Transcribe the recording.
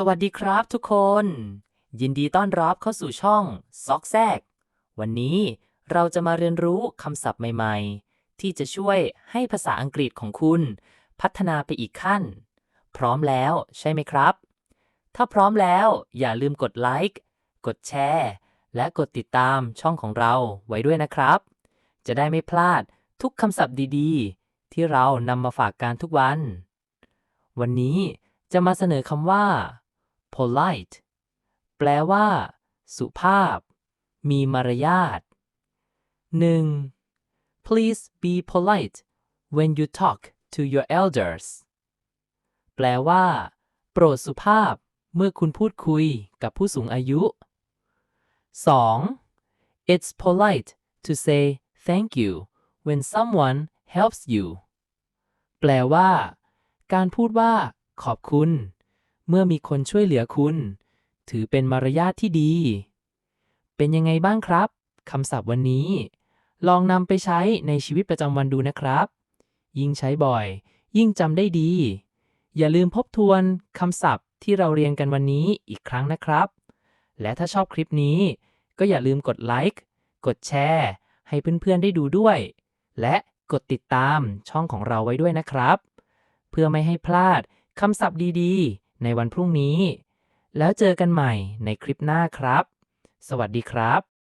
สวัสดีครับทุกคน ยินดีต้อนรับเข้าสู่ช่องซอกแซก วันนี้เราจะมาเรียนรู้คำศัพท์ใหม่ๆ ที่จะช่วยให้ภาษาอังกฤษของคุณ พัฒนาไปอีกขั้น พร้อมแล้วใช่ไหมครับ ถ้าพร้อมแล้วอย่าลืมกดไลค์กดแชร์และกดติดตามช่องของเราไว้ด้วยนะครับ จะได้ไม่พลาดทุกคำศัพท์ดีๆ ที่เรานำมาฝากการทุกวัน วันนี้จะมาเสนอคำว่า polite แปลว่า สุภาพ มีมารยาท 1. Please be polite when you talk to your elders แปลว่า โปรดสุภาพเมื่อคุณพูดคุยกับผู้สูงอายุ 2. It's polite to say thank you when someone helps you แปลว่า การพูดว่า ขอบคุณ เมื่อมีคนช่วยเหลือคุณ ถือเป็นมารยาทที่ดี เป็นยังไงบ้างครับคำศัพท์วันนี้ ลองนำไปใช้ในชีวิตประจำวันดูนะครับ ยิ่งใช้บ่อย ยิ่งจำได้ดี อย่าลืมทบทวนคำศัพท์ที่เราเรียนกันวันนี้อีกครั้งนะครับ และถ้าชอบคลิปนี้ ก็อย่าลืมกดไลค์กดแชร์ให้เพื่อนๆได้ดูด้วย และกดติดตามช่องของเราไว้ด้วยนะครับ เพื่อไม่ให้พลาดคำศัพท์ดีๆ ในวันพรุ่งนี้ แล้วเจอกันใหม่ในคลิปหน้าครับ สวัสดีครับ